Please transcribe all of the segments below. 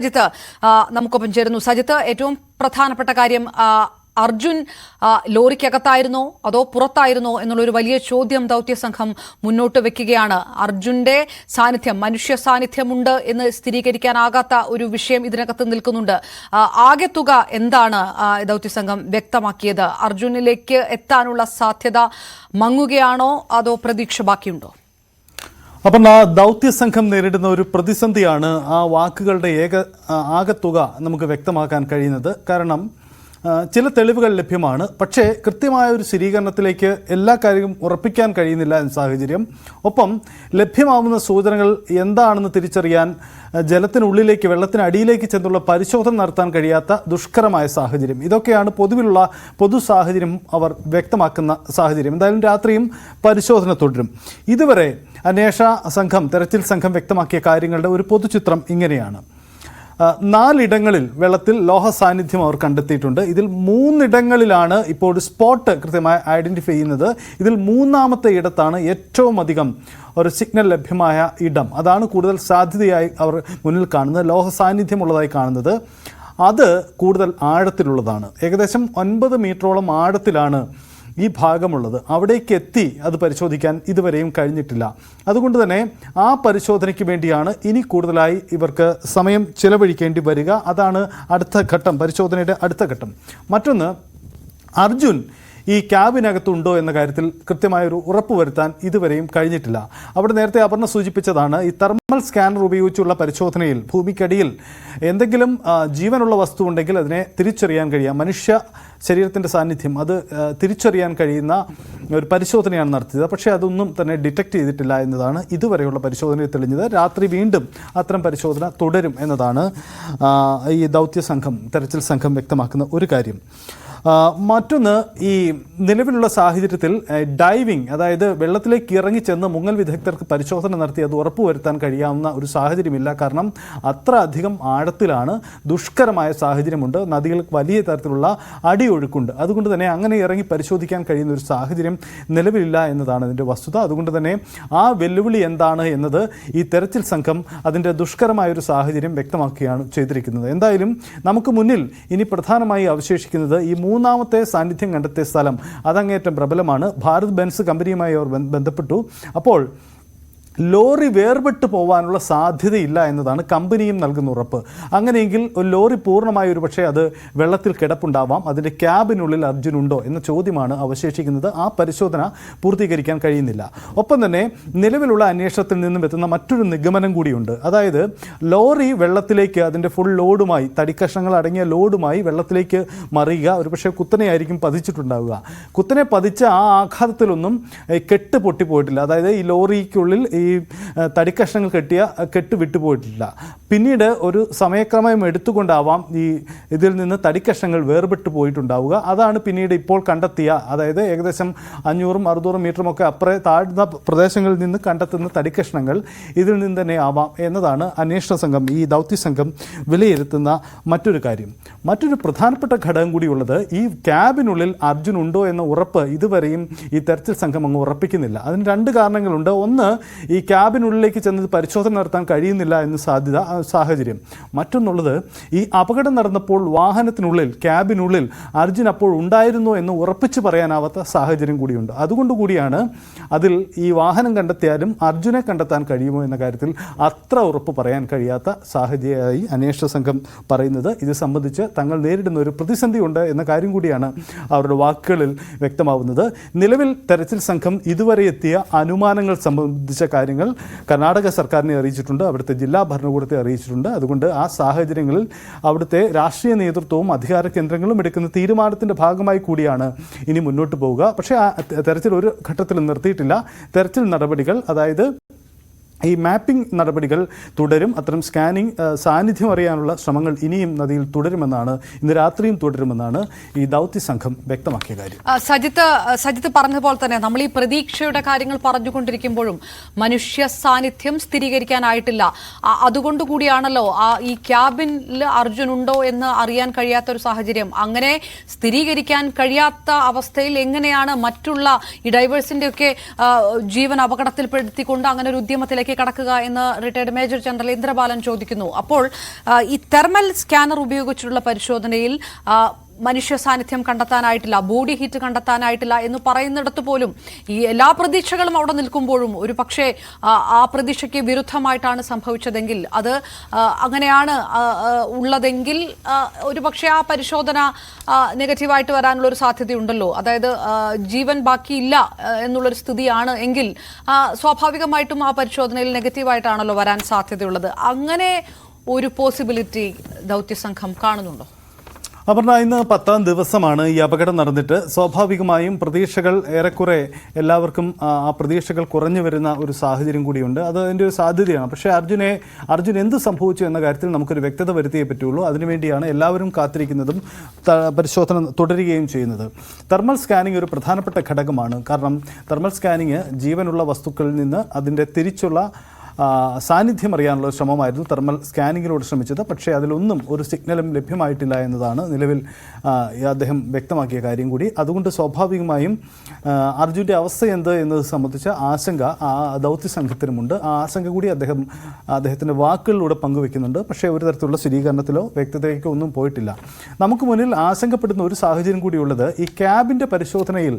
സജിത്ത് നമുക്കൊപ്പം ചേരുന്നു. സജിത്ത് ഏറ്റവും പ്രധാനപ്പെട്ട കാര്യം അർജുൻ ലോറിക്കകത്തായിരുന്നോ? അതോ പുറത്തായിരുന്നോ? എന്നുള്ളൊരു വലിയ ചോദ്യം ദൗത്യ സംഘം മുന്നോട്ട് വെക്കുകയാണ്. അർജുന്റെ സാന്നിധ്യം മനുഷ്യ സാന്നിധ്യമുണ്ട് എന്ന് സ്ഥിരീകരിക്കാനാകാത്ത ഒരു വിഷയം ഇതിനകത്ത് നിൽക്കുന്നുണ്ട്. ആകെ തുക എന്താണ് ദൗത്യ സംഘം വ്യക്തമാക്കിയത്? അർജുനിലേക്ക് എത്താനുള്ള സാധ്യത മങ്ങുകയാണോ? അതോ പ്രതീക്ഷ ബാക്കിയുണ്ടോ? അപ്പം ആ ദൗത്യ സംഘം നേരിടുന്ന ഒരു പ്രതിസന്ധിയാണ് ആ വാക്കുകളുടെ ഏക ആകത്തുക നമുക്ക് വ്യക്തമാക്കാൻ കഴിയുന്നത്. കാരണം ചില തെളിവുകൾ ലഭ്യമാണ്. പക്ഷേ കൃത്യമായ ഒരു സ്ഥിരീകരണത്തിലേക്ക് എല്ലാ കാര്യവും ഉറപ്പിക്കാൻ കഴിയുന്നില്ല എന്ന സാഹചര്യം. ഒപ്പം ലഭ്യമാവുന്ന സൂചനകൾ എന്താണെന്ന് തിരിച്ചറിയാൻ ജലത്തിനുള്ളിലേക്ക് വെള്ളത്തിനടിയിലേക്ക് ചെന്നുള്ള പരിശോധന നടത്താൻ കഴിയാത്ത ദുഷ്കരമായ സാഹചര്യം. ഇതൊക്കെയാണ് പൊതുവിലുള്ള പൊതു സാഹചര്യം അവർ വ്യക്തമാക്കുന്ന സാഹചര്യം. എന്തായാലും രാത്രിയും പരിശോധന തുടരും. ഇതുവരെ അന്വേഷണ സംഘം തെരച്ചിൽ സംഘം വ്യക്തമാക്കിയ കാര്യങ്ങളുടെ ഒരു പൊതുചിത്രം ഇങ്ങനെയാണ്. നാലിടങ്ങളിൽ വെള്ളത്തിൽ ലോഹ സാന്നിധ്യം അവർ കണ്ടെത്തിയിട്ടുണ്ട്. ഇതിൽ മൂന്നിടങ്ങളിലാണ് ഇപ്പോൾ സ്പോട്ട് കൃത്യമായി ഐഡന്റിഫൈ ചെയ്യുന്നത്. ഇതിൽ മൂന്നാമത്തെ ഇടത്താണ് ഏറ്റവും അധികം ഒരു സിഗ്നൽ ലഭ്യമായ ഇടം. അതാണ് കൂടുതൽ സാധ്യതയായി അവർ മുന്നിൽ കാണുന്നത് ലോഹ സാന്നിധ്യമുള്ളതായി കാണുന്നത്. അത് കൂടുതൽ ആഴത്തിലുള്ളതാണ്. ഏകദേശം ഒൻപത് മീറ്ററോളം ആഴത്തിലാണ് ഈ ഭാഗമുള്ളത് അവിടേക്ക് എത്തി അത് പരിശോധിക്കാൻ ഇതുവരെയും കഴിഞ്ഞിട്ടില്ല. അതുകൊണ്ട് തന്നെ ആ പരിശോധനയ്ക്ക് വേണ്ടിയാണ് ഇനി കൂടുതലായി ഇവർക്ക് സമയം ചിലവഴിക്കേണ്ടി വരിക. അതാണ് അടുത്ത ഘട്ടം പരിശോധനയുടെ അടുത്ത ഘട്ടം. മറ്റൊന്ന് അർജുൻ ഈ ക്യാബിനകത്തുണ്ടോ എന്ന കാര്യത്തിൽ കൃത്യമായൊരു ഉറപ്പ് വരുത്താൻ ഇതുവരെയും കഴിഞ്ഞിട്ടില്ല. അവിടെ നേരത്തെ അപർണ സൂചിപ്പിച്ചതാണ് ഈ തെർമൽ സ്കാനർ ഉപയോഗിച്ചുള്ള പരിശോധനയിൽ ഭൂമിക്കടിയിൽ എന്തെങ്കിലും ജീവനുള്ള വസ്തു ഉണ്ടെങ്കിൽ അതിനെ തിരിച്ചറിയാൻ കഴിയാം മനുഷ്യ ശരീരത്തിന്റെ സാന്നിധ്യം അത് തിരിച്ചറിയാൻ കഴിയുന്ന ഒരു പരിശോധനയാണ് നടത്തിയത്. പക്ഷേ അതൊന്നും തന്നെ ഡിറ്റക്ട് ചെയ്തിട്ടില്ല എന്നതാണ് ഇതുവരെയുള്ള പരിശോധനയിൽ തെളിഞ്ഞത്. രാത്രി വീണ്ടും അത്തരം പരിശോധന തുടരും എന്നതാണ് ഈ ദൗത്യ സംഘം തെരച്ചിൽ സംഘം വ്യക്തമാക്കുന്ന ഒരു കാര്യം. മറ്റൊന്ന് ഈ നിലവിലുള്ള സാഹചര്യത്തിൽ ഡൈവിംഗ് അതായത് വെള്ളത്തിലേക്ക് ഇറങ്ങി ചെന്ന് മുങ്ങൽ വിദഗ്ധർക്ക് പരിശോധന നടത്തി അത് ഉറപ്പുവരുത്താൻ കഴിയാവുന്ന ഒരു സാഹചര്യമില്ല. കാരണം അത്ര അധികം ആഴത്തിലാണ് ദുഷ്കരമായ സാഹചര്യമുണ്ട്. നദികൾ വലിയ തരത്തിലുള്ള അടിയൊഴുക്കുണ്ട്. അതുകൊണ്ട് തന്നെ അങ്ങനെ ഇറങ്ങി പരിശോധിക്കാൻ കഴിയുന്ന ഒരു സാഹചര്യം നിലവിലില്ല എന്നതാണ് അതിന്റെ വസ്തുത. അതുകൊണ്ട് തന്നെ ആ വെല്ലുവിളി എന്താണ് എന്നത് ഈ തെരച്ചിൽ സംഘം അതിന്റെ ദുഷ്കരമായ ഒരു സാഹചര്യം വ്യക്തമാക്കുകയാണ് ചെയ്തിരിക്കുന്നത്. എന്തായാലും നമുക്ക് മുന്നിൽ ഇനി പ്രധാനമായി അവശേഷിക്കുന്നത് ഈ മൂന്നാമത്തെ സാന്നിധ്യം കണ്ടെത്തിയ സ്ഥലം അതങ്ങേറ്റം പ്രബലമാണ്. ഭാരത് ബെൻസ് കമ്പനിയുമായി അവർ ബന്ധപ്പെട്ടു. അപ്പോൾ ലോറി വേർപെട്ട് പോകാനുള്ള സാധ്യതയില്ല എന്നതാണ് കമ്പനിയും നൽകുന്ന ഉറപ്പ്. അങ്ങനെയെങ്കിൽ ഒരു ലോറി പൂർണമായ ഒരു പക്ഷേ അത് വെള്ളത്തിൽ കിടപ്പുണ്ടാവാം. അതിന്റെ ക്യാബിനുള്ളിൽ അർജുൻ ഉണ്ടോ എന്ന ചോദ്യമാണ് അവശേഷിക്കുന്നത്. ആ പരിശോധന പൂർത്തീകരിക്കാൻ കഴിയുന്നില്ല. ഒപ്പം തന്നെ നിലവിലുള്ള അന്വേഷണത്തിൽ നിന്നും എത്തുന്ന മറ്റൊരു നിഗമനം കൂടിയുണ്ട്. അതായത് ലോറി വെള്ളത്തിലേക്ക് അതിന്റെ ഫുൾ ലോഡുമായി തടിക്കഷ്ണങ്ങൾ അടങ്ങിയ ലോഡുമായി വെള്ളത്തിലേക്ക് മറിയുക ഒരുപക്ഷെ കുത്തനെയായിരിക്കും പതിച്ചിട്ടുണ്ടാവുക. കുത്തനെ പതിച്ച ആ ആഘാതത്തിലൊന്നും കെട്ട് പൊട്ടിപ്പോയിട്ടില്ല. അതായത് ഈ ലോറിക്കുള്ളിൽ ഈ ഏഹ്, തടിക്കഷ്ണങ്ങൾ കെട്ടിയ കെട്ട് വിട്ടുപോയിട്ടില്ല. പിന്നീട് ഒരു സമയക്രമം എടുത്തുകൊണ്ടാവാം ഈ ഇതിൽ നിന്ന് തടിക്കഷ്ണങ്ങൾ വേർപെട്ട് പോയിട്ടുണ്ടാവുക. അതാണ് പിന്നീട് ഇപ്പോൾ കണ്ടെത്തിയ അതായത് ഏകദേശം അഞ്ഞൂറും അറുന്നൂറും മീറ്ററും ഒക്കെ അപ്പുറേ താഴ്ന്ന പ്രദേശങ്ങളിൽ നിന്ന് കണ്ടെത്തുന്ന തടിക്കഷ്ണങ്ങൾ ഇതിൽ നിന്ന് തന്നെ ആവാം എന്നതാണ് അന്വേഷണ സംഘം ഈ ദൗത്യ സംഘം വിലയിരുത്തുന്ന മറ്റൊരു കാര്യം. മറ്റൊരു പ്രധാനപ്പെട്ട ഘടകം കൂടിയുള്ളത് ഈ ക്യാബിനുള്ളിൽ അർജുൻ ഉണ്ടോ എന്ന ഉറപ്പ് ഇതുവരെയും ഈ തെരച്ചിൽ സംഘം അങ്ങ് ഉറപ്പിക്കുന്നില്ല. അതിന് രണ്ട് കാരണങ്ങളുണ്ട്. ഒന്ന് ഈ ക്യാബിനുള്ളിലേക്ക് ചെന്നത് പരിശോധന നടത്താൻ കഴിയുന്നില്ല എന്ന സാധ്യത സാഹചര്യം. മറ്റൊന്നുള്ളത് ഈ അപകടം നടന്നപ്പോൾ വാഹനത്തിനുള്ളിൽ ക്യാബിനുള്ളിൽ അർജുൻ അപ്പോൾ ഉണ്ടായിരുന്നു എന്ന് ഉറപ്പിച്ച് പറയാനാവാത്ത സാഹചര്യം കൂടിയുണ്ട്. അതുകൊണ്ട് കൂടിയാണ് അതിൽ ഈ വാഹനം കണ്ടെത്തിയാലും അർജുനെ കണ്ടെത്താൻ കഴിയുമോ എന്ന കാര്യത്തിൽ അത്ര ഉറപ്പ് പറയാൻ കഴിയാത്ത സാഹചര്യമായി അന്വേഷണ സംഘം പറയുന്നത്. ഇത് സംബന്ധിച്ച് തങ്ങൾ നേരിടുന്ന ഒരു പ്രതിസന്ധി ഉണ്ട് എന്ന കാര്യം കൂടിയാണ് അവരുടെ വാക്കുകളിൽ വ്യക്തമാവുന്നത്. നിലവിൽ തെരച്ചിൽ സംഘം ഇതുവരെ എത്തിയ അനുമാനങ്ങൾ സംബന്ധിച്ച കാര്യങ്ങൾ കർണാടക സർക്കാരിനെ അറിയിച്ചിട്ടുണ്ട് അവിടുത്തെ ജില്ലാ ഭരണകൂടത്തെ അറിയിച്ചിട്ടുണ്ട്. അതുകൊണ്ട് ആ സാഹചര്യങ്ങളിൽ അവിടുത്തെ രാഷ്ട്രീയ നേതൃത്വവും അധികാര കേന്ദ്രങ്ങളും എടുക്കുന്ന തീരുമാനത്തിന്റെ ഭാഗമായി കൂടിയാണ് ഇനി മുന്നോട്ട് പോവുക. പക്ഷേ ആ തെരച്ചിൽ ഒരു ഘട്ടത്തിൽ നിർത്തിയിട്ടില്ല. തെരച്ചിൽ നടപടികൾ അതായത് ഈ മാപ്പിംഗ് നടപടികൾ തുടരും. അത്തരം സ്കാനിംഗ് സാന്നിധ്യം അറിയാനുള്ള ശ്രമങ്ങൾ ഇനിയും നദിയിൽ തുടരുമെന്നാണ് ഇന്ന് രാത്രിയും തുടരുമെന്നാണ് ഈ ദൗത്യ സംഘം വ്യക്തമാക്കിയ കാര്യം. സജിത്ത് സജിത്ത് പറഞ്ഞതുപോലെ തന്നെ നമ്മൾ ഈ പ്രതീക്ഷയുടെ കാര്യങ്ങൾ പറഞ്ഞുകൊണ്ടിരിക്കുമ്പോഴും മനുഷ്യ സാന്നിധ്യം സ്ഥിരീകരിക്കാനായിട്ടില്ല. അതുകൊണ്ട് കൂടിയാണല്ലോ ഈ ക്യാബിനിൽ അർജുൻ ഉണ്ടോ എന്ന് അറിയാൻ കഴിയാത്ത ഒരു സാഹചര്യം. അങ്ങനെ സ്ഥിരീകരിക്കാൻ കഴിയാത്ത അവസ്ഥയിൽ എങ്ങനെയാണ് മറ്റുള്ള ഈ ഡൈവേഴ്സിന്റെ ഒക്കെ ജീവൻ അപകടത്തിൽപ്പെടുത്തിക്കൊണ്ട് അങ്ങനെ ഒരു ഉദ്യമത്തിലേക്ക് ഘട്ടത്തിലേക്ക് കടക്കുക എന്ന് റിട്ടയർഡ് മേജർ ജനറൽ ഇന്ദ്രബാലൻ ചോദിക്കുന്നു. അപ്പോൾ ഈ തെർമൽ സ്കാനർ ഉപയോഗിച്ചുള്ള പരിശോധനയിൽ മനുഷ്യ സാന്നിധ്യം കണ്ടെത്താനായിട്ടില്ല ബോഡി ഹീറ്റ് കണ്ടെത്താനായിട്ടില്ല എന്ന് പറയുന്നിടത്ത് പോലും ഈ എല്ലാ പ്രതീക്ഷകളും അവിടെ നിൽക്കുമ്പോഴും ഒരു പക്ഷേ ആ, പ്രതീക്ഷയ്ക്ക് വിരുദ്ധമായിട്ടാണ് സംഭവിച്ചതെങ്കിൽ അത് അങ്ങനെയാണ് ഉള്ളതെങ്കിൽ ഒരു പക്ഷേ ആ പരിശോധന നെഗറ്റീവായിട്ട് വരാനുള്ള ഒരു സാധ്യതയുണ്ടല്ലോ. അതായത് ജീവൻ ബാക്കിയില്ല എന്നുള്ളൊരു സ്ഥിതിയാണ് എങ്കിൽ സ്വാഭാവികമായിട്ടും ആ പരിശോധനയിൽ നെഗറ്റീവായിട്ടാണല്ലോ വരാൻ സാധ്യതയുള്ളത്. അങ്ങനെ ഒരു പോസിബിലിറ്റി ദൗത്യസംഘം കാണുന്നുണ്ടോ? അപർണ ഇന്ന് പത്താം ദിവസമാണ് ഈ അപകടം നടന്നിട്ട്. സ്വാഭാവികമായും പ്രതീക്ഷകൾ ഏറെക്കുറെ എല്ലാവർക്കും ആ പ്രതീക്ഷകൾ കുറഞ്ഞു വരുന്ന ഒരു സാഹചര്യം കൂടിയുണ്ട്. അത് അതിന്റെ ഒരു സാധ്യതയാണ്. പക്ഷേ അർജുനെ അർജുൻ എന്ത് സംഭവിച്ചു എന്ന കാര്യത്തിൽ നമുക്കൊരു വ്യക്തത വരുത്തിയേ പറ്റുള്ളൂ. അതിനുവേണ്ടിയാണ് എല്ലാവരും കാത്തിരിക്കുന്നതും പരിശോധന തുടരുകയും ചെയ്യുന്നത്. തെർമൽ സ്കാനിങ് ഒരു പ്രധാനപ്പെട്ട ഘടകമാണ്. കാരണം തെർമൽ സ്കാനിങ് ജീവനുള്ള വസ്തുക്കളിൽ നിന്ന് അതിന്റെ തിരിച്ചുള്ള സാന്നിധ്യം അറിയാനുള്ള ശ്രമമായിരുന്നു തെർമൽ സ്കാനിങ്ങിലൂടെ ശ്രമിച്ചത്. പക്ഷേ അതിലൊന്നും ഒരു സിഗ്നലും ലഭ്യമായിട്ടില്ല എന്നതാണ് നിലവിൽ അദ്ദേഹം വ്യക്തമാക്കിയ കാര്യം കൂടി. അതുകൊണ്ട് സ്വാഭാവികമായും അർജുന്റെ അവസ്ഥ എന്ത് എന്നത് സംബന്ധിച്ച ആശങ്ക ആ ദൗത്യ സംഘത്തിനുമുണ്ട്. ആ ആശങ്ക കൂടി അദ്ദേഹം അദ്ദേഹത്തിന്റെ വാക്കുകളിലൂടെ പങ്കുവെക്കുന്നുണ്ട് പക്ഷേ ഒരു തരത്തിലുള്ള സ്ഥിരീകരണത്തിലോ വ്യക്തതയ്ക്കോ ഒന്നും പോയിട്ടില്ല. നമുക്ക് മുന്നിൽ ആശങ്കപ്പെടുന്ന ഒരു സാഹചര്യം കൂടിയുള്ളത് ഈ ക്യാബിന്റെ പരിശോധനയിൽ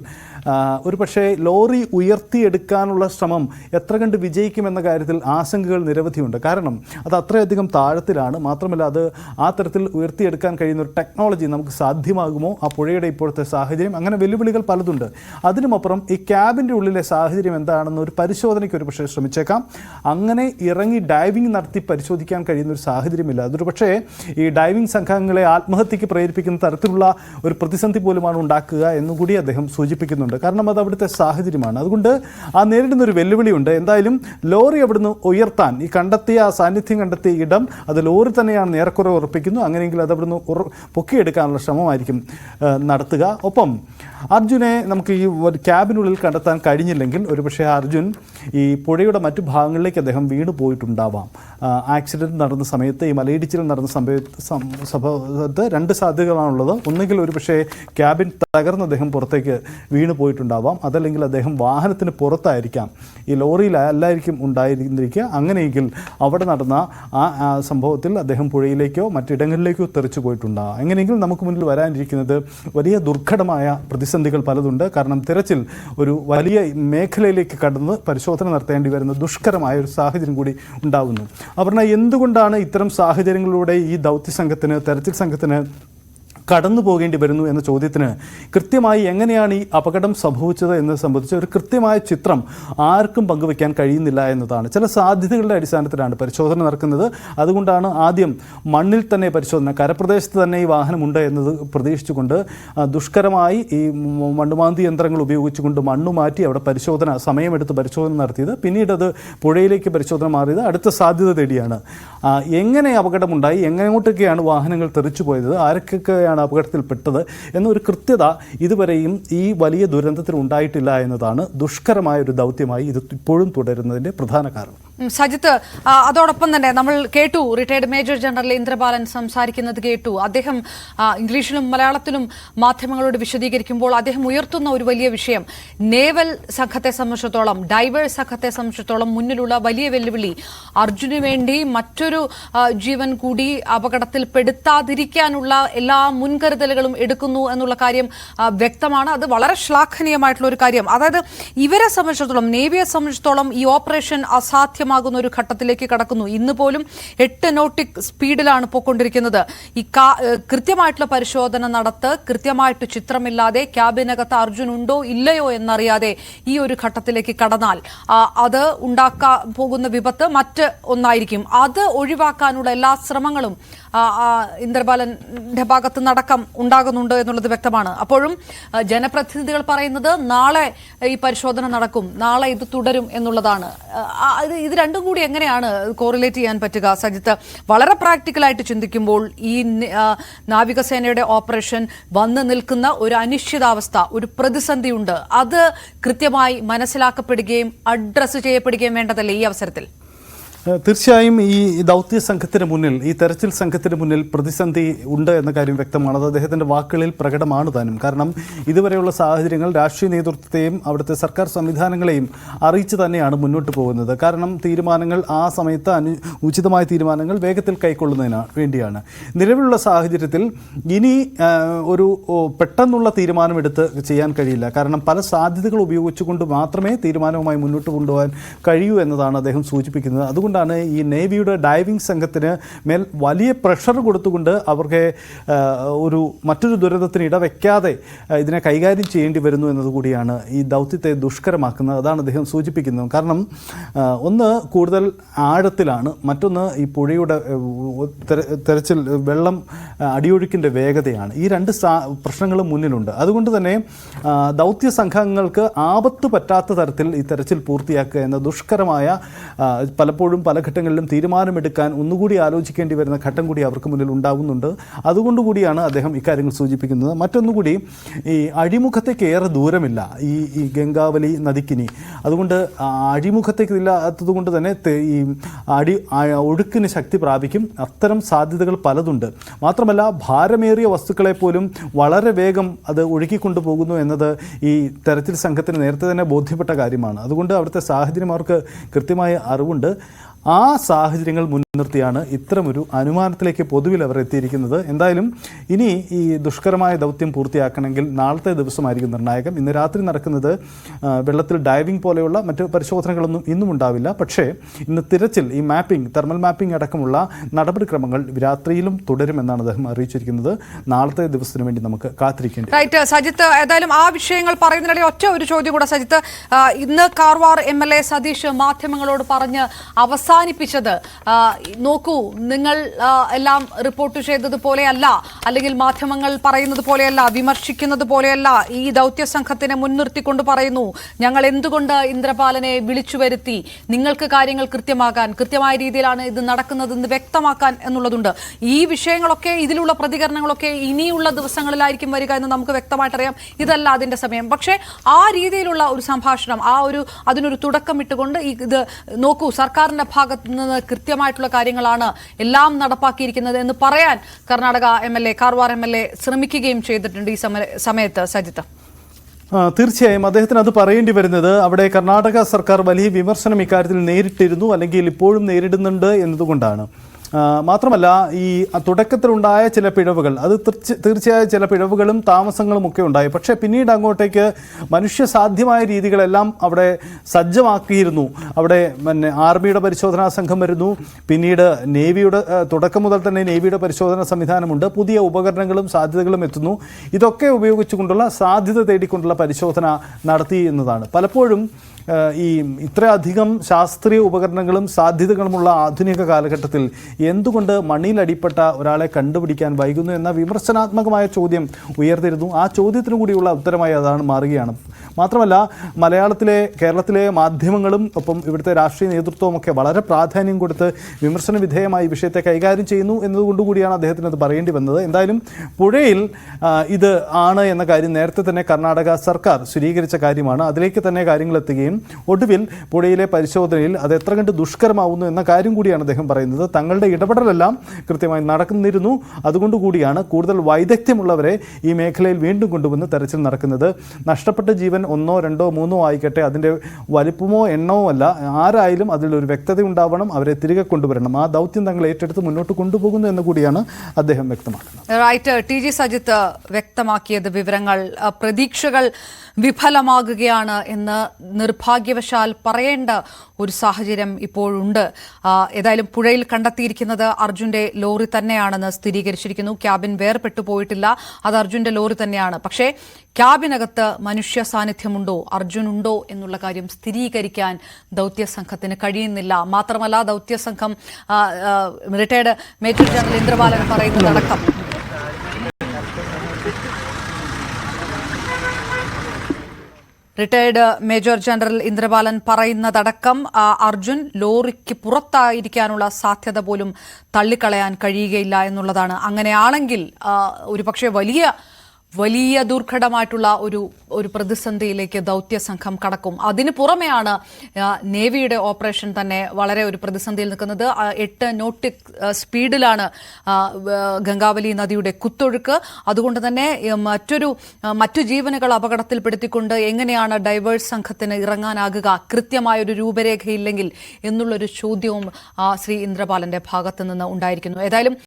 ഒരു പക്ഷേ ലോറി ഉയർത്തിയെടുക്കാനുള്ള ശ്രമം എത്ര കണ്ട് വിജയിക്കുമെന്ന കാര്യത്തിൽ ആശങ്കകൾ നിരവധിയുണ്ട്. കാരണം അത് അത്രയധികം താഴത്തിലാണ്. മാത്രമല്ല അത് ആ തരത്തിൽ ഉയർത്തിയെടുക്കാൻ കഴിയുന്ന ഒരു ടെക്നോളജി നമുക്ക് സാധ്യമാകുമോ? ആ പുഴയുടെ ഇപ്പോഴത്തെ സാഹചര്യം. അങ്ങനെ വെല്ലുവിളികൾ പലതുണ്ട്. അതിനുമപ്പുറം ഈ ക്യാബിന്റെ ഉള്ളിലെ സാഹചര്യം എന്താണെന്ന് ഒരു പരിശോധനയ്ക്ക് ഒരു പക്ഷേ ശ്രമിച്ചേക്കാം. അങ്ങനെ ഇറങ്ങി ഡൈവിംഗ് നടത്തി പരിശോധിക്കാൻ കഴിയുന്ന ഒരു സാഹചര്യമില്ല. അതൊരു പക്ഷേ ഈ ഡൈവിംഗ് സംഘങ്ങളെ ആത്മഹത്യക്ക് പ്രേരിപ്പിക്കുന്ന തരത്തിലുള്ള ഒരു പ്രതിസന്ധി പോലുമാണ് ഉണ്ടാക്കുക എന്നുകൂടി അദ്ദേഹം സൂചിപ്പിക്കുന്നുണ്ട്. കാരണം അത് അവിടുത്തെ സാഹചര്യമാണ്. അതുകൊണ്ട് ആ നേരിടുന്ന ഒരു വെല്ലുവിളിയുണ്ട്. എന്തായാലും ലോറി അവിടുന്ന് ഉയർത്താൻ ഈ കണ്ടെത്തിയ ആ സാന്നിധ്യം കണ്ടെത്തിയ ഇടം അത് ലോറി തന്നെയാണ് നേരക്കുറവ് ഉറപ്പിക്കുന്നു. അങ്ങനെയെങ്കിൽ അത് അവിടുന്ന് പൊക്കിയെടുക്കാനുള്ള ശ്രമമായിരിക്കും നടത്തുക. ഒപ്പം അർജുനെ നമുക്ക് ഈ ക്യാബിനുള്ളിൽ കണ്ടെത്താൻ കഴിഞ്ഞില്ലെങ്കിൽ ഒരുപക്ഷെ അർജുൻ ഈ പുഴയുടെ മറ്റു ഭാഗങ്ങളിലേക്ക് അദ്ദേഹം വീണ് പോയിട്ടുണ്ടാവാം. ആക്സിഡന്റ് നടന്ന സമയത്ത് ഈ മലയിടിച്ചിൽ നടന്ന സമയത്ത് സംഭവത്ത് രണ്ട് സാധ്യതകളാണുള്ളത്. ഒന്നുകിൽ ഒരുപക്ഷെ ക്യാബിൻ തകർന്ന് അദ്ദേഹം പുറത്തേക്ക് വീണ് പോയിട്ടുണ്ടാവാം. അതല്ലെങ്കിൽ അദ്ദേഹം വാഹനത്തിന് പുറത്തായിരിക്കാം. ഈ ലോറിയിൽ അല്ലായിരിക്കും ഉണ്ടായിരുന്നിരിക്കുക. അങ്ങനെയെങ്കിൽ അവിടെ നടന്ന ആ സംഭവത്തിൽ അദ്ദേഹം പുഴയിലേക്കോ മറ്റിടങ്ങളിലേക്കോ തെറിച്ചു പോയിട്ടുണ്ടാകാം എങ്ങനെയെങ്കിലും നമുക്ക് മുന്നിൽ വരാനിരിക്കുന്നത് വലിയ ദുർഘടമായ പ്രതിസന്ധികൾ പലതുണ്ട്. കാരണം തിരച്ചിൽ ഒരു വലിയ മേഖലയിലേക്ക് കടന്ന് പരിശോധന നടത്തേണ്ടി വരുന്ന ദുഷ്കരമായ ഒരു സാഹചര്യം കൂടി ഉണ്ടാകുന്നു അപർണ എന്തുകൊണ്ടാണ് ഇത്തരം സാഹചര്യങ്ങളിലൂടെ ഈ ദൗത്യ സംഘത്തിന് തെരച്ചിൽ സംഘത്തിന് കടന്നു പോകേണ്ടി വരുന്നു എന്ന ചോദ്യത്തിന് കൃത്യമായി എങ്ങനെയാണ് ഈ അപകടം സംഭവിച്ചത് എന്നത് സംബന്ധിച്ച് ഒരു കൃത്യമായ ചിത്രം ആർക്കും പങ്കുവെക്കാൻ കഴിയുന്നില്ല എന്നതാണ്. ചില സാധ്യതകളുടെ അടിസ്ഥാനത്തിലാണ് പരിശോധന നടക്കുന്നത്. അതുകൊണ്ടാണ് ആദ്യം മണ്ണിൽ തന്നെ പരിശോധന കരപ്രദേശത്ത് തന്നെ ഈ വാഹനമുണ്ട് എന്നത് പ്രതീക്ഷിച്ചുകൊണ്ട് ദുഷ്കരമായി ഈ മണ്ണുമാന്തി യന്ത്രങ്ങൾ ഉപയോഗിച്ചുകൊണ്ട് മണ്ണ് മാറ്റി അവിടെ പരിശോധന സമയമെടുത്ത് പരിശോധന നടത്തിയത്. പിന്നീട് അത് പുഴയിലേക്ക് പരിശോധന മാറിയത്. അടുത്ത സാധ്യത തേടിയാണ്. എങ്ങനെ അപകടമുണ്ടായി? എങ്ങോട്ടൊക്കെയാണ് വാഹനങ്ങൾ തെറിച്ചു പോയത് ആരൊക്കെയാണ് അപകടത്തിൽപ്പെട്ടത് എന്നൊരു കൃത്യത ഇതുവരെയും ഈ വലിയ ദുരന്തത്തിൽ ഉണ്ടായിട്ടില്ല എന്നതാണ് ദുഷ്കരമായ ഒരു ദൗത്യമായി ഇത് ഇപ്പോഴും തുടരുന്നതിന്റെ പ്രധാന കാരണം. സജിത്ത് അതോടൊപ്പം തന്നെ നമ്മൾ കേട്ടു റിട്ടയർഡ് മേജർ ജനറൽ ഇന്ദ്രബാലൻ സംസാരിക്കുന്നത് കേട്ടു. അദ്ദേഹം ഇംഗ്ലീഷിലും മലയാളത്തിലും മാധ്യമങ്ങളോട് വിശദീകരിക്കുമ്പോൾ അദ്ദേഹം ഉയർത്തുന്ന ഒരു വലിയ വിഷയം. നേവൽ സംഘത്തെ സംബന്ധിച്ചിടത്തോളം ഡൈവേഴ്സ് സംഘത്തെ സംബന്ധിച്ചിടത്തോളം മുന്നിലുള്ള വലിയ വെല്ലുവിളി. അർജുന് വേണ്ടി മറ്റൊരു ജീവൻ കൂടി അപകടത്തിൽ പെടുത്താതിരിക്കാനുള്ള എല്ലാ മുൻകരുതലുകളും എടുക്കുന്നു എന്നുള്ള കാര്യം വ്യക്തമാണ്. അത് വളരെ ശ്ലാഘനീയമായിട്ടുള്ള ഒരു കാര്യം. അതായത് ഇവരെ സംബന്ധിച്ചിടത്തോളം നേവിയെ സംബന്ധിച്ചിടത്തോളം ഈ ഓപ്പറേഷൻ അസാധ്യമാകുന്ന ഒരു ഘട്ടത്തിലേക്ക് കടക്കുന്നു. ഇന്ന് പോലും എട്ട് നോട്ടിക് സ്പീഡിലാണ് പോയിക്കൊണ്ടിരിക്കുന്നത്. ഈ കൃത്യമായിട്ടുള്ള പരിശോധന നടത്ത് കൃത്യമായിട്ട് ചിത്രമില്ലാതെ ക്യാബിനകത്ത് അർജുൻ ഉണ്ടോ ഇല്ലയോ എന്നറിയാതെ ഈ ഒരു ഘട്ടത്തിലേക്ക് കടന്നാൽ അത് ഉണ്ടാക്കാൻ പോകുന്ന വിപത്ത് മറ്റ് ഒന്നായിരിക്കും. അത് ഒഴിവാക്കാനുള്ള എല്ലാ ശ്രമങ്ങളും ഇന്ദ്രബാലന്റെ ഭാഗത്ത് നടക്കം ഉണ്ടാകുന്നുണ്ട് എന്നുള്ളത് വ്യക്തമാണ്. അപ്പോഴും ജനപ്രതിനിധികൾ പറയുന്നത് നാളെ ഈ പരിശോധന നടക്കും നാളെ ഇത് തുടരും എന്നുള്ളതാണ്. ഇത് രണ്ടും കൂടി എങ്ങനെയാണ് കോറിലേറ്റ് ചെയ്യാൻ പറ്റുക? സജിത്ത് വളരെ പ്രാക്ടിക്കലായിട്ട് ചിന്തിക്കുമ്പോൾ ഈ നാവികസേനയുടെ ഓപ്പറേഷൻ വന്നു നിൽക്കുന്ന ഒരു അനിശ്ചിതാവസ്ഥ ഒരു പ്രതിസന്ധിയുണ്ട് അത് കൃത്യമായി മനസ്സിലാക്കപ്പെടുകയും അഡ്രസ്സ് ചെയ്യപ്പെടുകയും വേണ്ടതല്ലേ ഈ അവസരത്തിൽ? തീർച്ചയായും ഈ ദൗത്യ സംഘത്തിന് മുന്നിൽ ഈ തെരച്ചിൽ സംഘത്തിന് മുന്നിൽ പ്രതിസന്ധി ഉണ്ട് എന്ന കാര്യം വ്യക്തമാണ്. അത് അദ്ദേഹത്തിന്റെ വാക്കുകളിൽ പ്രകടമാണ് താനും. കാരണം ഇതുവരെയുള്ള സാഹചര്യങ്ങൾ രാഷ്ട്രീയ നേതൃത്വത്തെയും അവിടുത്തെ സർക്കാർ സംവിധാനങ്ങളെയും അറിയിച്ചു തന്നെയാണ് മുന്നോട്ട് പോകുന്നത്. കാരണം തീരുമാനങ്ങൾ ആ സമയത്ത് അനു ഉചിതമായ തീരുമാനങ്ങൾ വേഗത്തിൽ കൈക്കൊള്ളുന്നതിന് വേണ്ടിയാണ്. നിലവിലുള്ള സാഹചര്യത്തിൽ ഇനി ഒരു പെട്ടെന്നുള്ള തീരുമാനമെടുത്ത് ചെയ്യാൻ കഴിയില്ല. കാരണം പല സാധ്യതകൾ ഉപയോഗിച്ചുകൊണ്ട് മാത്രമേ തീരുമാനവുമായി മുന്നോട്ട് കൊണ്ടുപോകാൻ കഴിയൂ എന്നതാണ് അദ്ദേഹം സൂചിപ്പിക്കുന്നത്. അതുകൊണ്ടാണ് ഈ നേവിയുടെ ഡൈവിംഗ് സംഘത്തിന് മേൽ വലിയ പ്രഷർ കൊടുത്തുകൊണ്ട് അവർക്ക് ഒരു മറ്റൊരു ദുരന്തത്തിന് ഇടവെക്കാതെ ഇതിനെ കൈകാര്യം ചെയ്യേണ്ടി വരുന്നു എന്നതുകൂടിയാണ് ഈ ദൗത്യത്തെ ദുഷ്കരമാക്കുന്നത്. അതാണ് അദ്ദേഹം സൂചിപ്പിക്കുന്നത്. കാരണം ഒന്ന് കൂടുതൽ ആഴത്തിലാണ് മറ്റൊന്ന് ഈ പുഴയുടെ തെരച്ചിൽ വെള്ളം അടിയൊഴുക്കിന്റെ വേഗതയാണ്. ഈ രണ്ട് പ്രശ്നങ്ങളും മുന്നിലുണ്ട്. അതുകൊണ്ട് തന്നെ ദൗത്യ സംഘങ്ങൾക്ക് ആപത്ത് പറ്റാത്ത തരത്തിൽ ഈ തെരച്ചിൽ പൂർത്തിയാക്കുക എന്ന ദുഷ്കരമായ ആ, പലപ്പോഴും പല ഘട്ടങ്ങളിലും തീരുമാനമെടുക്കാൻ ഒന്നുകൂടി ആലോചിക്കേണ്ടി വരുന്ന ഘട്ടം കൂടി അവർക്ക് മുന്നിൽ ഉണ്ടാകുന്നുണ്ട് അതുകൊണ്ടുകൂടിയാണ് അദ്ദേഹം ഇക്കാര്യങ്ങൾ സൂചിപ്പിക്കുന്നത്. മറ്റൊന്നുകൂടി ഈ അഴിമുഖത്തേക്ക് ഏറെ ദൂരമില്ല ഈ ഈ ഗംഗാവലി നദിക്കിനി. അതുകൊണ്ട് അഴിമുഖത്തേക്ക് ഇല്ലാത്തത് കൊണ്ട് തന്നെ ഈ അടി ഒഴുക്കിന് ശക്തി പ്രാപിക്കും. അത്തരം സാധ്യതകൾ പലതുണ്ട്. മാത്രമല്ല ഭാരമേറിയ വസ്തുക്കളെ പോലും വളരെ വേഗം അത് ഒഴുക്കിക്കൊണ്ടു പോകുന്നു എന്നത് ഈ തെരച്ചിൽ സംഘത്തിന് നേരത്തെ തന്നെ ബോധ്യപ്പെട്ട കാര്യമാണ്. അതുകൊണ്ട് അവിടുത്തെ സാഹചര്യം അവർക്ക് കൃത്യമായ അറിവുണ്ട്. ആ സാഹചര്യങ്ങൾ മുൻനിർത്തിയാണ് ഇത്തരമൊരു അനുമാനത്തിലേക്ക് പൊതുവിൽ അവർ എത്തിയിരിക്കുന്നത്. എന്തായാലും ഇനി ഈ ദുഷ്കരമായ ദൗത്യം പൂർത്തിയാക്കണമെങ്കിൽ നാളത്തെ ദിവസമായിരിക്കും നിർണായകം. ഇന്ന് രാത്രി നടക്കുന്നത് വെള്ളത്തിൽ ഡൈവിംഗ് പോലെയുള്ള മറ്റ് പരിശോധനകളൊന്നും ഇന്നും ഉണ്ടാവില്ല. പക്ഷേ ഇന്ന് തിരച്ചിൽ ഈ മാപ്പിംഗ് തെർമൽ മാപ്പിംഗ് അടക്കമുള്ള നടപടിക്രമങ്ങൾ രാത്രിയിലും തുടരുമെന്നാണ് അദ്ദേഹം അറിയിച്ചിരിക്കുന്നത്. നാളത്തെ ദിവസത്തിന് വേണ്ടി നമുക്ക് കാത്തിരിക്കേണ്ടി റൈറ്റ് സജിത്ത് ഏതായാലും ആ വിഷയങ്ങൾ പറയുന്നതിനിടെ ഒറ്റ ഒരു ചോദ്യം കൂടെ സജിത്ത്. ഇന്ന് Karwar M L A Satish മാധ്യമങ്ങളോട് പറഞ്ഞ് അവസാനിപ്പിച്ചത്. നോക്കൂ നിങ്ങൾ എല്ലാം റിപ്പോർട്ട് ചെയ്തതുപോലെയല്ല അല്ലെങ്കിൽ മാധ്യമങ്ങൾ പറയുന്നത് പോലെയല്ല വിമർശിക്കുന്നത് പോലെയല്ല ഈ ദൗത്യ സംഘത്തിനെ മുൻനിർത്തിക്കൊണ്ട് പറയുന്നു. ഞങ്ങൾ എന്തുകൊണ്ട് ഇന്ദ്രപാലനെ വിളിച്ചു വരുത്തി? നിങ്ങൾക്ക് കാര്യങ്ങൾ കൃത്യമാക്കാൻ കൃത്യമായ രീതിയിലാണ് ഇത് നടക്കുന്നതെന്ന് വ്യക്തമാക്കാൻ എന്നുള്ളതുണ്ട്. ഈ വിഷയങ്ങളൊക്കെ ഇതിലുള്ള പ്രതികരണങ്ങളൊക്കെ ഇനിയുള്ള ദിവസങ്ങളിലായിരിക്കും വരിക എന്ന് നമുക്ക് വ്യക്തമായിട്ടറിയാം. ഇതല്ല അതിന്റെ സമയം. പക്ഷേ ആ രീതിയിലുള്ള ഒരു സംഭാഷണം ആ ഒരു അതിനൊരു തുടക്കമിട്ടുകൊണ്ട് ഇത് നോക്കൂ സർക്കാരിന്റെ ഭാഗത്ത് നിന്ന് കൃത്യമായിട്ടുള്ള കാര്യങ്ങളാണ് എല്ലാം നടപ്പാക്കിയിരിക്കുന്നത് എന്ന് പറയാൻ Karnataka M L A Karwar M L A ശ്രമിക്കുകയും ചെയ്തിട്ടുണ്ട് ഈ സമയ- സമയത്ത് സജിത്ത്. തീർച്ചയായും അദ്ദേഹത്തിന് അത് പറയേണ്ടി വരുന്നത് അവിടെ കർണാടക സർക്കാർ വലിയ വിമർശനം ഇക്കാര്യത്തിൽ നേരിട്ടിരുന്നു അല്ലെങ്കിൽ ഇപ്പോഴും നേരിടുന്നുണ്ട് എന്നതുകൊണ്ടാണ്. മാത്രമല്ല ഈ തുടക്കത്തിലുണ്ടായ ചില പിഴവുകൾ അത് തീർച്ച- തീർച്ചയായും ചില പിഴവുകളും താമസങ്ങളും ഒക്കെ ഉണ്ടായി. പക്ഷേ പിന്നീട് അങ്ങോട്ടേക്ക് മനുഷ്യ സാധ്യമായ രീതികളെല്ലാം അവിടെ സജ്ജമാക്കിയിരുന്നു. അവിടെ പിന്നെ ആർമിയുടെ പരിശോധനാ സംഘം വരുന്നു. പിന്നീട് നേവിയുടെ തുടക്കം മുതൽ തന്നെ നേവിയുടെ പരിശോധന സംവിധാനമുണ്ട്. പുതിയ ഉപകരണങ്ങളും സാധ്യതകളും എത്തുന്നു. ഇതൊക്കെ ഉപയോഗിച്ചുകൊണ്ടുള്ള സാധ്യത തേടിക്കൊണ്ടുള്ള പരിശോധന നടത്തി എന്നതാണ്. പലപ്പോഴും ഈ ഇത്രയധികം ശാസ്ത്രീയ ഉപകരണങ്ങളും സാധ്യതകളുമുള്ള ആധുനിക കാലഘട്ടത്തിൽ എന്തുകൊണ്ട് മണ്ണിലടിപ്പെട്ട ഒരാളെ കണ്ടുപിടിക്കാൻ വൈകുന്നു എന്ന വിമർശനാത്മകമായ ചോദ്യം ഉയർത്തിരുന്നു ആ ചോദ്യത്തിനു കൂടിയുള്ള ഉത്തരമായി അതാണ് മാറുകയാണ്. മാത്രമല്ല മലയാളത്തിലെ കേരളത്തിലെ മാധ്യമങ്ങളും ഒപ്പം ഇവിടുത്തെ രാഷ്ട്രീയ നേതൃത്വവും ഒക്കെ വളരെ പ്രാധാന്യം കൊടുത്ത് വിമർശന വിധേയമായി വിഷയത്തെ കൈകാര്യം ചെയ്യുന്നു എന്നതുകൊണ്ട് കൂടിയാണ് അദ്ദേഹത്തിന് അത് പറയേണ്ടി വന്നത്. എന്തായാലും പുഴയിൽ ഇത് ആണ് എന്ന കാര്യം നേരത്തെ തന്നെ കർണാടക സർക്കാർ സ്ഥിരീകരിച്ച കാര്യമാണ്. അതിലേക്ക് തന്നെ കാര്യങ്ങൾ എത്തുകയും ഒടുവിൽ പുഴയിലെ പരിശോധനയിൽ അത് എത്ര കണ്ട് ദുഷ്കരമാവുന്നു എന്ന കാര്യം കൂടിയാണ് അദ്ദേഹം പറയുന്നത്. തങ്ങളുടെ ഇടപെടലെല്ലാം കൃത്യമായി നടക്കുന്നിരുന്നു അതുകൊണ്ട് കൂടിയാണ് കൂടുതൽ വൈദഗ്ധ്യമുള്ളവരെ ഈ മേഖലയിൽ വീണ്ടും കൊണ്ടുവന്ന് തെരച്ചിൽ നടക്കുന്നത്. നഷ്ടപ്പെട്ട ജീവൻ ഒന്നോ രണ്ടോ മൂന്നോ ആയിക്കട്ടെ അതിന്റെ വലിപ്പമോ എണ്ണമോ അല്ല ആരായാലും അതിലൊരു വ്യക്തത ഉണ്ടാവണം അവരെ തിരികെ കൊണ്ടുവരണം. ആ ദൗത്യം തങ്ങൾ ഏറ്റെടുത്ത് മുന്നോട്ട് കൊണ്ടുപോകുന്നു എന്ന് കൂടിയാണ് അദ്ദേഹം വ്യക്തമാക്കുന്നത്. റൈറ്റ് ടി ജി സജിത്ത് വ്യക്തമാക്കിയത് വിവരങ്ങൾ പ്രതീക്ഷകൾ വിഫലമാകുകയാണ് എന്ന് നിർഭാഗ്യവശാൽ പറയേണ്ട ഒരു സാഹചര്യം ഇപ്പോഴുണ്ട്. ഏതായാലും പുഴയിൽ കണ്ടെത്തിയിരിക്കുന്നത് അർജുന്റെ ലോറി തന്നെയാണെന്ന് സ്ഥിരീകരിച്ചിരിക്കുന്നു. ക്യാബിൻ വേർപെട്ടു പോയിട്ടില്ല അത് അർജുന്റെ ലോറി തന്നെയാണ്. പക്ഷേ ക്യാബിനകത്ത് മനുഷ്യ സാന്നിധ്യമുണ്ടോ അർജുനുണ്ടോ? എന്നുള്ള കാര്യം സ്ഥിരീകരിക്കാൻ ദൗത്യ സംഘത്തിന് കഴിയുന്നില്ല. മാത്രമല്ല ദൗത്യ സംഘം റിട്ടയർഡ് മേജർ ജനറൽ ഇന്ദ്രബാലൻ പറയുന്നതടക്കം. റിട്ടയർഡ് മേജർ ജനറൽ ഇന്ദ്രബാലൻ പറയുന്നതടക്കം അർജുൻ ലോറിക്ക് പുറത്തായിരിക്കാനുള്ള സാധ്യത പോലും തള്ളിക്കളയാൻ കഴിയുകയില്ല എന്നുള്ളതാണ്. അങ്ങനെയാണെങ്കിൽ ഒരുപക്ഷെ വലിയ വലിയ ദുർഘടമായിട്ടുള്ള ഒരു ഒരു പ്രതിസന്ധിയിലേക്ക് ദൗത്യ സംഘം കടക്കും. അതിന് പുറമെയാണ് നേവിയുടെ ഓപ്പറേഷൻ തന്നെ വളരെ ഒരു പ്രതിസന്ധിയിൽ നിൽക്കുന്നത്. എട്ട് നോട്ടിക് സ്പീഡിലാണ് ഗംഗാവലി നദിയുടെ കുത്തൊഴുക്ക്. അതുകൊണ്ട് തന്നെ മറ്റൊരു മറ്റു ജീവനുകൾ അപകടത്തിൽപ്പെടുത്തിക്കൊണ്ട് എങ്ങനെയാണ് ഡൈവേഴ്സ് സംഘത്തിന് ഇറങ്ങാനാകുക? കൃത്യമായൊരു രൂപരേഖയില്ലെങ്കിൽ എന്നുള്ളൊരു ചോദ്യവും ശ്രീ ഇന്ദ്രപാലന്റെ ഭാഗത്തു നിന്ന് ഉണ്ടായിരിക്കുന്നു. ഏതായാലും